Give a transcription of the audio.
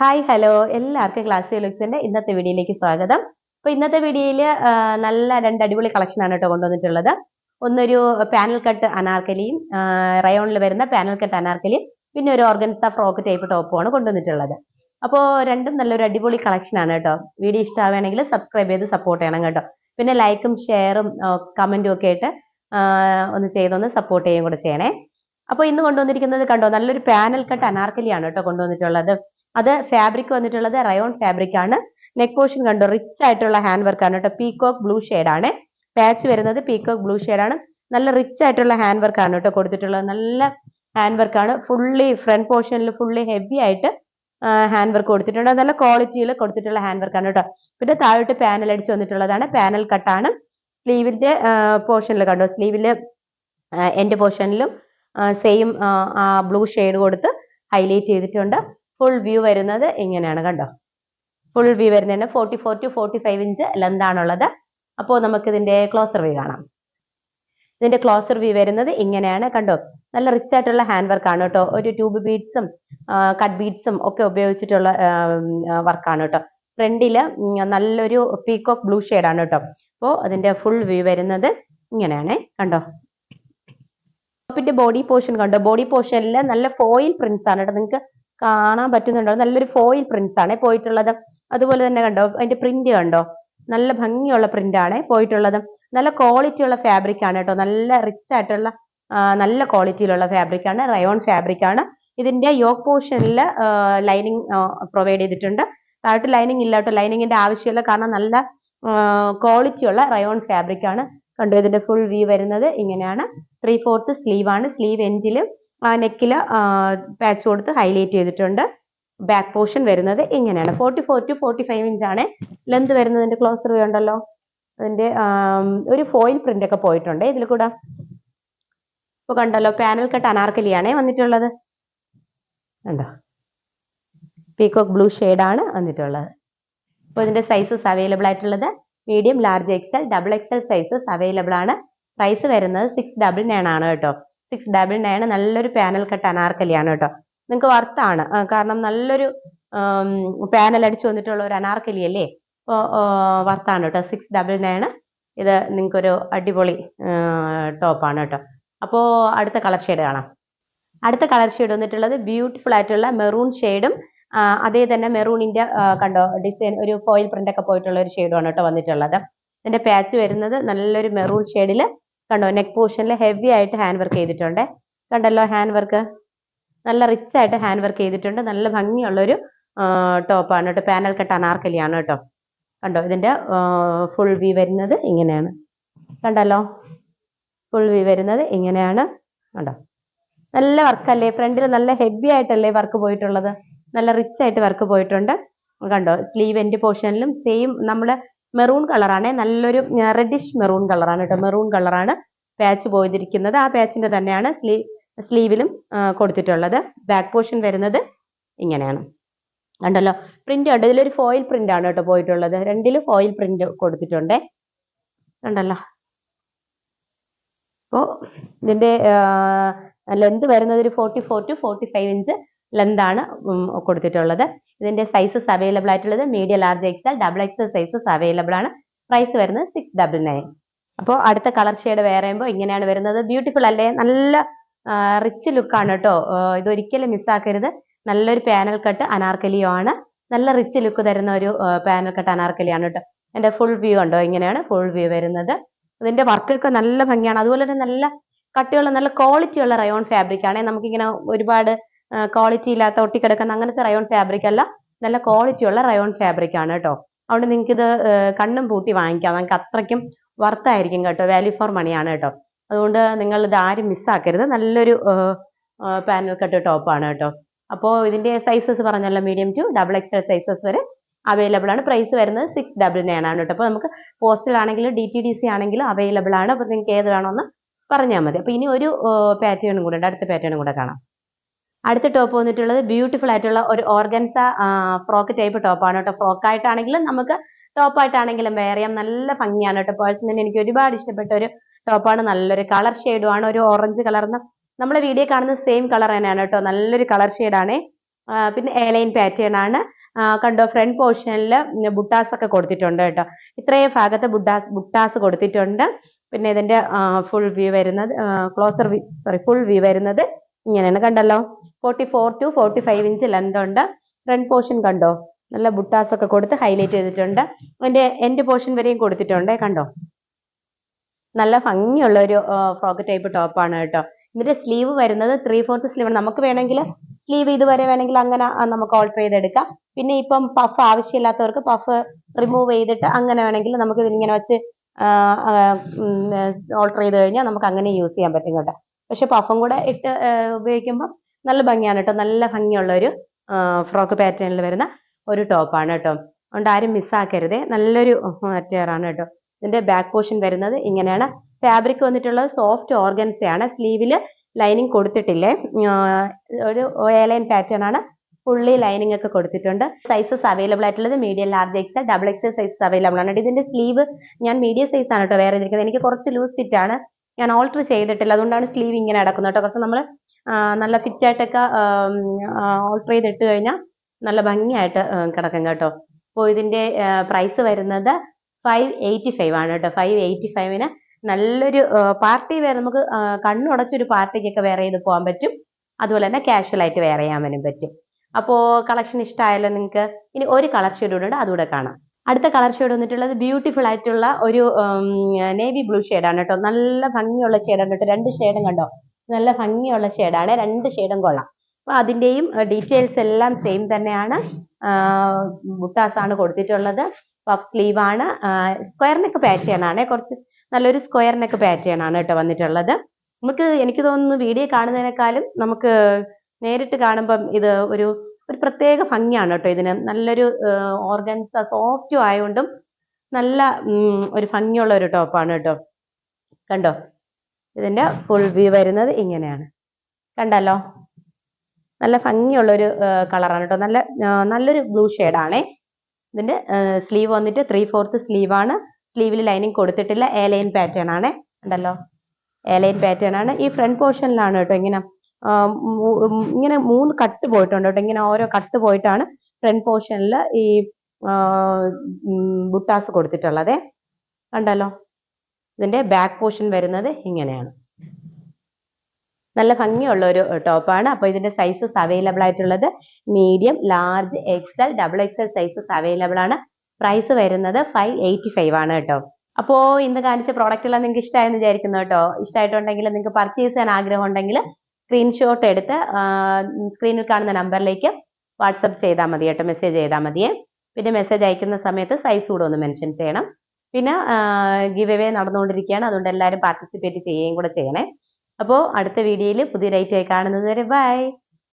Hi hello എല്ലാവർക്കും class ലുക്സിന്റെ ഇന്നത്തെ വീഡിയോയിലേക്ക് സ്വാഗതം. അപ്പോൾ ഇന്നത്തെ വീഡിയോയിൽ നല്ല രണ്ട് അടിപൊളി കളക്ഷൻ ആണ് കേട്ടോ കൊണ്ടുവന്നിട്ടുള്ളത്. ഒന്നൊരു പാനൽ കട്ട് അനാർക്കലിയും റയോണിൽ വരുന്ന പാനൽ കട്ട് അനാർക്കലിയും പിന്നെ ഒരു ഓർഗൻസ ഫ്രോക്ക് ടൈപ്പ് ടോപ്പുമാണ് കൊണ്ടുവന്നിട്ടുള്ളത്. അപ്പോൾ രണ്ടും നല്ലൊരു അടിപൊളി കളക്ഷൻ ആണ് കേട്ടോ. വീഡിയോ ഇഷ്ടമാവുകയാണെങ്കിൽ സബ്സ്ക്രൈബ് ചെയ്ത് സപ്പോർട്ട് ചെയ്യണം കേട്ടോ. പിന്നെ ലൈക്കും ഷെയറും കമന്റും ഒക്കെ ആയിട്ട് ഒന്ന് ചെയ്തൊന്ന് സപ്പോർട്ട് ചെയ്യുകയും കൂടെ ചെയ്യണേ. അപ്പോൾ ഇന്ന് കൊണ്ടുവന്നിരിക്കുന്നത് കണ്ടോ? നല്ലൊരു പാനൽ കട്ട് അനാർക്കലിയാണ് കേട്ടോ കൊണ്ടുവന്നിട്ടുള്ളത്. അത് ഫാബ്രിക് വന്നിട്ടുള്ളത് റയോൺ ഫാബ്രിക് ആണ്. നെക്ക് പോർഷൻ കണ്ടോ? റിച്ച് ആയിട്ടുള്ള ഹാൻഡ് വർക്ക് ആണ് കേട്ടോ. പീകോക്ക് ബ്ലൂ ഷെയ്ഡ് ആണ്. പാച്ച് വരുന്നത് പീകോക്ക് ബ്ലൂ ഷെയ്ഡ് ആണ്. നല്ല റിച്ച് ആയിട്ടുള്ള ഹാൻഡ് വർക്ക് ആണ് കേട്ടോ കൊടുത്തിട്ടുള്ളത്. നല്ല ഹാൻഡ് വർക്ക് ആണ്. ഫുള്ളി ഫ്രണ്ട് പോർഷനിൽ ഫുള്ളി ഹെവി ആയിട്ട് ഹാൻഡ് വർക്ക് കൊടുത്തിട്ടുണ്ട്. നല്ല ക്വാളിറ്റിയിൽ കൊടുത്തിട്ടുള്ള ഹാൻഡ് വർക്ക് ആണ് കേട്ടോ. പിന്നെ താഴോട്ട് പാനൽ അടിച്ച് വന്നിട്ടുള്ളതാണ്. പാനൽ കട്ടാണ് സ്ലീവിന്റെ പോർഷനിൽ കണ്ടോ? സ്ലീവിൽ എൻഡ് പോർഷനിലും സെയിം ബ്ലൂ ഷെയ്ഡ് കൊടുത്ത് ഹൈലൈറ്റ് ചെയ്തിട്ടുണ്ട്. ഫുൾ വ്യൂ വരുന്നത് ഇങ്ങനെയാണ് കണ്ടോ? ഫുൾ വ്യൂ വരുന്നതിന് forty four to forty five inch length ആണുള്ളത്. അപ്പോൾ നമുക്ക് ഇതിന്റെ ക്ലോസർ വ്യൂ കാണാം. ഇതിന്റെ ക്ലോസർ വ്യൂ വരുന്നത് ഇങ്ങനെയാണ് കണ്ടോ? നല്ല റിച്ച് ആയിട്ടുള്ള ഹാൻഡ് വർക്ക് ആണ് കേട്ടോ. ഒരു ട്യൂബ് ബീഡ്സും കട്ട് ബീഡ്സും ഒക്കെ ഉപയോഗിച്ചിട്ടുള്ള വർക്കാണ് കേട്ടോ. ഫ്രണ്ടിൽ നല്ലൊരു പീകോക്ക് ബ്ലൂ ആണ് കേട്ടോ. അപ്പോൾ അതിന്റെ ഫുൾ വ്യൂ വരുന്നത് ഇങ്ങനെയാണ് കണ്ടോ? ടോപ്പിന്റെ ബോഡി പോർഷൻ കണ്ടോ? ബോഡി പോർഷനിൽ നല്ല ഫോയിൽ പ്രിന്റ്സ് ആണ് കേട്ടോ. നിങ്ങൾക്ക് കാണാൻ പറ്റുന്നുണ്ടോ? നല്ലൊരു ഫോയിൽ പ്രിന്റ്സ് ആണ് പോയിട്ടുള്ളത്. അതുപോലെ തന്നെ കണ്ടോ അതിന്റെ പ്രിന്റ് കണ്ടോ? നല്ല ഭംഗിയുള്ള പ്രിന്റ് ആണ് പോയിട്ടുള്ളത്. നല്ല ക്വാളിറ്റി ഉള്ള ഫാബ്രിക് ആണ് കേട്ടോ. നല്ല റിച്ച് ആയിട്ടുള്ള നല്ല ക്വാളിറ്റിയിലുള്ള ഫാബ്രിക് ആണ്. റയോൺ ഫാബ്രിക് ആണ്. ഇതിന്റെ യോക്ക് പോർഷനിൽ ലൈനിങ് പ്രൊവൈഡ് ചെയ്തിട്ടുണ്ട്. താഴോട്ട് ലൈനിങ് ഇല്ല കേട്ടോ. ലൈനിങ്ങിന്റെ ആവശ്യമില്ല. കാരണം നല്ല ക്വാളിറ്റി ഉള്ള റയോൺ ഫാബ്രിക് ആണ്. കണ്ടു ഇതിന്റെ ഫുൾ വ്യൂ വരുന്നത്? ഇങ്ങനെയാണ്. ത്രീ ഫോർത്ത് സ്ലീവ് ആണ്. സ്ലീവ് എൻഡിലും നെക്കിൽ പാച്ച് കൊടുത്ത് ഹൈലൈറ്റ് ചെയ്തിട്ടുണ്ട്. ബാക്ക് പോർഷൻ വരുന്നത് ഇങ്ങനെയാണ്. Forty four to forty five inch ആണ്. ലെന്ത് വരുന്നതിന്റെ ക്ലോസർ ഉണ്ടല്ലോ? അതിന്റെ ഒരു ഫോയിൽ പ്രിന്റ് ഒക്കെ പോയിട്ടുണ്ട്. ഇതിൽ കൂടെ ഇപ്പൊ കണ്ടല്ലോ പാനൽ കട്ട് അനാർക്കലിയാണേ വന്നിട്ടുള്ളത്. കണ്ടോ? പീകോക്ക് ബ്ലൂ ആണ് വന്നിട്ടുള്ളത്. അപ്പോൾ ഇതിന്റെ സൈസസ് അവൈലബിൾ ആയിട്ടുള്ളത് medium large XL double XL sizes available ആണ്. പ്രൈസ് വരുന്നത് സിക്സ് ഡബിൾ നയൻ ആണ് കേട്ടോ. സിക്സ് ഡബിൾ നയൻ നല്ലൊരു പാനൽ കട്ട് അനാർക്കലിയാണ് കേട്ടോ. നിങ്ങൾക്ക് വർത്താണ്. കാരണം നല്ലൊരു പാനൽ അടിച്ചു വന്നിട്ടുള്ള ഒരു അനാർക്കലി അല്ലേ? അപ്പോൾ വർത്താണ് കേട്ടോ. സിക്സ് ഡബിൾ നയൻ ഇത് നിങ്ങൾക്കൊരു അടിപൊളി ടോപ്പാണ് കേട്ടോ. അപ്പോൾ അടുത്ത കളർ ഷെയ്ഡ് കാണാം. അടുത്ത കളർ ഷെയ്ഡ് വന്നിട്ടുള്ളത് ബ്യൂട്ടിഫുൾ ആയിട്ടുള്ള മെറൂൺ ഷെയ്ഡും അതേ തന്നെ മെറൂണിന്റെ കണ്ടോ ഡിസൈൻ ഒരു ഫോയിൽ പ്രിന്റ് ഒക്കെ പോയിട്ടുള്ള ഒരു ഷെയ്ഡുമാണ് കേട്ടോ വന്നിട്ടുള്ളത്. ഇതിന്റെ പാച്ച് വരുന്നത് നല്ലൊരു മെറൂൺ ഷെയ്ഡിൽ കണ്ടോ നെക്ക് പോർഷനിൽ ഹെവി ആയിട്ട് ഹാൻഡ് വർക്ക് ചെയ്തിട്ടുണ്ട്. കണ്ടല്ലോ ഹാൻഡ് വർക്ക് നല്ല റിച്ച് ആയിട്ട് ഹാൻഡ് വർക്ക് ചെയ്തിട്ടുണ്ട്. നല്ല ഭംഗിയുള്ള ഒരു ടോപ്പാണ് കേട്ടോ. പാനൽ കട്ട് അനാർക്കലിയാണ് കേട്ടോ. കണ്ടോ ഇതിന്റെ ഫുൾ വി വരുന്നത് ഇങ്ങനെയാണ്. കണ്ടല്ലോ ഫുൾ വി വരുന്നത് ഇങ്ങനെയാണ്. കണ്ടോ നല്ല വർക്കല്ലേ ഫ്രണ്ടിൽ നല്ല ഹെവി ആയിട്ടല്ലേ വർക്ക് പോയിട്ടുള്ളത്? നല്ല റിച്ച് ആയിട്ട് വർക്ക് പോയിട്ടുണ്ട്. കണ്ടോ സ്ലീവ് എൻഡ് പോർഷനിലും സെയിം നമ്മുടെ മെറൂൺ കളറാണ് നല്ലൊരു റെഡിഷ് മെറൂൺ കളറാണ് കേട്ടോ മെറൂൺ കളറാണ് പാച്ച് പോയിരിക്കുന്നത് ആ പാച്ചിന്റെ തന്നെയാണ് സ്ലീ സ്ലീവിലും കൊടുത്തിട്ടുള്ളത്. ബാക്ക് പോർഷൻ വരുന്നത് ഇങ്ങനെയാണ്. കണ്ടല്ലോ? പ്രിന്റ് ഉണ്ട് ഇതിലൊരു ഫോയിൽ പ്രിന്റ് ആണ് കേട്ടോ പോയിട്ടുള്ളത്. രണ്ടിലും ഫോയിൽ പ്രിന്റ് കൊടുത്തിട്ടുണ്ട്. കണ്ടല്ലോ? അപ്പോൾ ഇതിന്റെ ലെന്ത് വരുന്നത് ഒരു forty four to forty five inch ലെന്താണ് കൊടുത്തിട്ടുള്ളത്. ഇതിന്റെ സൈസസ് അവൈലബിൾ ആയിട്ടുള്ളത് medium large XL double XL sizes available ആണ്. പ്രൈസ് വരുന്നത് സിക്സ് ഡബിൾ നയൻ അപ്പോൾ അടുത്ത കളർ ഷെയ്ഡ് വേറെ ആകുമ്പോൾ ഇങ്ങനെയാണ് വരുന്നത്. ബ്യൂട്ടിഫുൾ അല്ലേ? നല്ല റിച്ച് ലുക്കാണ് കേട്ടോ ഇതൊരിക്കലും മിസ്സാക്കരുത് നല്ലൊരു പാനൽ കട്ട് അനാർക്കലിയോ ആണ്. നല്ല റിച്ച് ലുക്ക് തരുന്ന ഒരു പാനൽ കട്ട് അനാർക്കലിയാണ് കേട്ടോ എന്റെ ഫുൾ വ്യൂ ഉണ്ടോ? ഇങ്ങനെയാണ് ഫുൾ വ്യൂ വരുന്നത്. ഇതിന്റെ വർക്കൊക്കെ നല്ല ഭംഗിയാണ്. അതുപോലെ തന്നെ നല്ല കട്ടിയുള്ള നല്ല ക്വാളിറ്റി ഉള്ള റയോൺ ഫാബ്രിക് ആണ്. നമുക്കിങ്ങനെ ഒരുപാട് ക്വാളിറ്റി ഇല്ലാത്ത ഒട്ടിക്കിടക്കുന്ന അങ്ങനത്തെ റയോൺ ഫാബ്രിക് അല്ല നല്ല ക്വാളിറ്റി ഉള്ള റയോൺ ഫാബ്രിക് ആണ് കേട്ടോ അതുകൊണ്ട് നിങ്ങൾക്ക് ഇത് കണ്ണും പൂട്ടി വാങ്ങിക്കാം. നിങ്ങൾക്ക് അത്രയ്ക്കും വർത്തായിരിക്കും കേട്ടോ. വാല്യൂ ഫോർ മണിയാണ് കേട്ടോ അതുകൊണ്ട് നിങ്ങൾ ഇത് ആരും മിസ്സാക്കരുത് നല്ലൊരു പാനൽ കട്ട് ടോപ്പാണ് കേട്ടോ അപ്പോൾ ഇതിന്റെ സൈസസ് പറഞ്ഞല്ലോ medium to double XL sizes വരെ അവൈലബിൾ ആണ്. പ്രൈസ് വരുന്നത് സിക്സ് ഡബിൾ നയൻ ആണ് കേട്ടോ അപ്പോൾ നമുക്ക് പോസ്റ്റൽ ആണെങ്കിലും ഡി ടി ഡി സി ആണെങ്കിലും അവൈലബിൾ ആണ്. അപ്പോൾ നിങ്ങൾക്ക് ഏത് വേണമെന്ന് പറഞ്ഞാൽ മതി. അപ്പോൾ ഇനി ഒരു പാറ്റേണും കൂടെ ഉണ്ട്. അടുത്ത പാറ്റേണും കൂടെ കാണാം. അടുത്ത ടോപ്പ് വന്നിട്ടുള്ളത് ബ്യൂട്ടിഫുൾ ആയിട്ടുള്ള ഒരു ഓർഗൻസ ഫ്രോക്ക് ടൈപ്പ് ടോപ്പാണ് കേട്ടോ. ഫ്രോക്ക് ആയിട്ടാണെങ്കിലും നമുക്ക് ടോപ്പായിട്ടാണെങ്കിലും വെയർ ചെയ്യാം. നല്ല ഭംഗിയാണ് കേട്ടോ. പേഴ്സണലി എനിക്ക് ഒരുപാട് ഇഷ്ടപ്പെട്ട ഒരു ടോപ്പാണ് നല്ലൊരു കളർ ഷെയ്ഡും ആണ്. ഒരു ഓറഞ്ച് കളർന്ന് നമ്മളെ വീഡിയോ കാണുന്ന സെയിം കളർ തന്നെയാണ് കേട്ടോ. നല്ലൊരു കളർ ഷെയ്ഡാണ് പിന്നെ എയർലൈൻ പാറ്റേൺ ആണ്. കണ്ടോ? ഫ്രണ്ട് പോർഷനിൽ ബുട്ടാസ് ഒക്കെ കൊടുത്തിട്ടുണ്ട് കേട്ടോ. ഇത്രയും ഭാഗത്ത് ബുട്ടാസ് ബുട്ടാസ് കൊടുത്തിട്ടുണ്ട്. പിന്നെ ഇതിന്റെ ഫുൾ വ്യൂ വരുന്നത് ക്ലോസർ സോറി ഫുൾ വ്യൂ വരുന്നത് ഇങ്ങനെയാണ് കണ്ടല്ലോ. Forty four to forty five inch length ഉണ്ട്. ഫ്രണ്ട് പോർഷൻ കണ്ടോ? നല്ല ബുട്ടാസ് ഒക്കെ കൊടുത്ത് ഹൈലൈറ്റ് ചെയ്തിട്ടുണ്ട്. അതിന്റെ എൻഡ് പോർഷൻ വരെയും കൊടുത്തിട്ടുണ്ട് കണ്ടോ? നല്ല ഭംഗിയുള്ള ഒരു ഫ്രോക്ക് ടൈപ്പ് ടോപ്പാണ് കേട്ടോ. ഇതിന്റെ സ്ലീവ് വരുന്നത് ത്രീ ഫോർത്ത് സ്ലീവ് നമുക്ക് വേണമെങ്കിൽ സ്ലീവ് ഇതുവരെ വേണമെങ്കിൽ അങ്ങനെ നമുക്ക് ഓൾട്ടർ ചെയ്തെടുക്കാം. പിന്നെ ഇപ്പം പഫ് ആവശ്യമില്ലാത്തവർക്ക് പഫ് റിമൂവ് ചെയ്തിട്ട് അങ്ങനെ വേണമെങ്കിൽ നമുക്ക് ഇതിങ്ങനെ വെച്ച് ഓൾട്ടർ ചെയ്ത് കഴിഞ്ഞാൽ നമുക്ക് അങ്ങനെ യൂസ് ചെയ്യാൻ പറ്റും കേട്ടോ. പക്ഷെ പഫും കൂടെ ഇട്ട് ഉപയോഗിക്കുമ്പോൾ നല്ല ഭംഗിയാണ് കേട്ടോ നല്ല ഭംഗിയുള്ള ഒരു ഫ്രോക്ക് പാറ്റേണിൽ വരുന്ന ഒരു ടോപ്പാണ് കേട്ടോ അതുകൊണ്ട് ആരും മിസ്സാക്കരുതേ നല്ലൊരു മെറ്റീരിയലാണ് കേട്ടോ ഇതിന്റെ ബാക്ക് പോർഷൻ വരുന്നത് ഇങ്ങനെയാണ്. ഫാബ്രിക് വന്നിട്ടുള്ളത് സോഫ്റ്റ് ഓർഗൻസയാണ് സ്ലീവിൽ ലൈനിങ് കൊടുത്തിട്ടില്ലേ? ഒരു എയർലൈൻ പാറ്റേൺ ആണ്. ഫുള്ളി ലൈനിങ് ഒക്കെ കൊടുത്തിട്ടുണ്ട്. സൈസസ് അവൈലബിൾ ആയിട്ടുള്ളത് medium large X double X sizes available ആണ്. ഇതിന്റെ സ്ലീവ് ഞാൻ മീഡിയം സൈസ് ആണ് കേട്ടോ വേറെ ഇരിക്കുന്നത്. എനിക്ക് കുറച്ച് ലൂസ് ഫിറ്റ് ആണ്. ഞാൻ ഓൾട്ടർ ചെയ്തിട്ടില്ല. അതുകൊണ്ടാണ് സ്ലീവ് ഇങ്ങനെ അടക്കുന്നത് കേട്ടോ. കുറച്ച് നമ്മൾ നല്ല ഫിറ്റ് ആയിട്ടൊക്കെ ഓൾട്ടർ ചെയ്തിട്ട് കഴിഞ്ഞാൽ നല്ല ഭംഗിയായിട്ട് കിടക്കും കേട്ടോ. അപ്പോൾ ഇതിന്റെ പ്രൈസ് വരുന്നത് ഫൈവ് എയ്റ്റി ഫൈവ് ആണ് കേട്ടോ. ഫൈവ് എയ്റ്റി ഫൈവിന് നല്ലൊരു പാർട്ടി വേറെ നമുക്ക് കണ്ണുടച്ചൊരു പാർട്ടിക്കൊക്കെ വേറെ ചെയ്ത് പോകാൻ പറ്റും. അതുപോലെ തന്നെ കാഷ്വൽ ആയിട്ട് വെയർ ചെയ്യാൻ പറ്റും. അപ്പോൾ കളക്ഷൻ ഇഷ്ടമായല്ലോ നിങ്ങൾക്ക് ഇനി ഒരു കളർ ഷെയ്ഡ് കൂടെ അതുകൂടെ കാണാം. അടുത്ത കളർ ഷെയ്ഡ് വന്നിട്ടുള്ളത് ബ്യൂട്ടിഫുൾ ആയിട്ടുള്ള ഒരു നേവി ബ്ലൂ ആണ് കേട്ടോ. നല്ല ഭംഗിയുള്ള ഷെയ്ഡാണ് കേട്ടോ. രണ്ട് ഷെയ്ഡും കണ്ടോ? നല്ല ഭംഗിയുള്ള ഷെയ്ഡാണ് രണ്ട് ഷെയ്ഡും കൊള്ളാം. അപ്പോൾ അതിന്റെയും ഡീറ്റെയിൽസ് എല്ലാം സെയിം തന്നെയാണ്. ബുട്ടാസ് ആണ് കൊടുത്തിട്ടുള്ളത്. പഫ് സ്ലീവ് ആണ്. സ്ക്വയർ നെക്ക് പാറ്റേൺ ആണ്. കുറച്ച് നല്ലൊരു സ്ക്വയർ നെക്ക് പാറ്റേൺ ആണ് കേട്ടോ വന്നിട്ടുള്ളത്. നമുക്ക് എനിക്ക് തോന്നുന്നു വീഡിയോ കാണുന്നതിനേക്കാളും നമുക്ക് നേരിട്ട് കാണുമ്പം ഇത് ഒരു ഒരു പ്രത്യേക ഭംഗിയാണ് കേട്ടോ ഇതിന്. നല്ലൊരു ഓർഗൻസ സോഫ്റ്റും ആയതുകൊണ്ടും നല്ല ഒരു ഭംഗിയുള്ള ഒരു ടോപ്പാണ് കേട്ടോ. കണ്ടോ? ഇതിന്റെ ഫുൾ വ്യൂ വരുന്നത് ഇങ്ങനെയാണ്. കണ്ടല്ലോ? നല്ല ഭംഗിയുള്ളൊരു കളറാണ് കേട്ടോ. നല്ല നല്ലൊരു ബ്ലൂ ഷെയ്ഡാണേ ഇതിന്റെ സ്ലീവ് വന്നിട്ട് ത്രീ ഫോർത്ത് സ്ലീവാണ് സ്ലീവിൽ ലൈനിങ് കൊടുത്തിട്ടില്ല. എ ലൈൻ പാറ്റേൺ ആണേ. കണ്ടല്ലോ? എ ലൈൻ പാറ്റേൺ ആണ്. ഈ ഫ്രണ്ട് പോർഷനിലാണ് കേട്ടോ ഇങ്ങനെ ഇങ്ങനെ മൂന്ന് കട്ട് പോയിട്ടുണ്ട് കേട്ടോ. ഇങ്ങനെ ഓരോ കട്ട് പോയിട്ടാണ് ഫ്രണ്ട് പോർഷനിൽ ഈ ബുട്ടാസ് കൊടുത്തിട്ടുള്ളത്. കണ്ടല്ലോ? ഇതിന്റെ ബാക്ക് പോർഷൻ വരുന്നത് ഇങ്ങനെയാണ്. നല്ല ഭംഗിയുള്ള ഒരു ടോപ്പാണ് അപ്പോൾ ഇതിന്റെ സൈസസ് അവൈലബിൾ ആയിട്ടുള്ളത് medium large XL double XL sizes available ആണ്. പ്രൈസ് വരുന്നത് ഫൈവ് എയ്റ്റി ഫൈവ് ആണ് കേട്ടോ. അപ്പോൾ ഇന്ന് കാണിച്ച പ്രോഡക്റ്റ് എല്ലാം നിങ്ങൾക്ക് ഇഷ്ടമായെന്ന് വിചാരിക്കുന്നു കേട്ടോ. ഇഷ്ടമായിട്ടുണ്ടെങ്കിൽ നിങ്ങൾക്ക് പർച്ചേസ് ചെയ്യാൻ ആഗ്രഹം ഉണ്ടെങ്കിൽ സ്ക്രീൻഷോട്ട് എടുത്ത് സ്ക്രീനിൽ കാണുന്ന നമ്പറിലേക്ക് വാട്സപ്പ് ചെയ്താൽ മതി കേട്ടോ മെസ്സേജ് ചെയ്താൽ മതിയേ. പിന്നെ മെസ്സേജ് അയക്കുന്ന സമയത്ത് സൈസ് കൂടെ ഒന്ന് മെൻഷൻ ചെയ്യണം. പിന്നെ ഗിവ് എവേ നടന്നുകൊണ്ടിരിക്കുകയാണ്. അതുകൊണ്ട് എല്ലാവരും പാർട്ടിസിപ്പേറ്റ് ചെയ്യുകയും കൂടെ ചെയ്യണേ. അപ്പോൾ അടുത്ത വീഡിയോയിൽ പുതിയ ഡേറ്റ് ആയി കാണുന്നത് വരെ ബൈ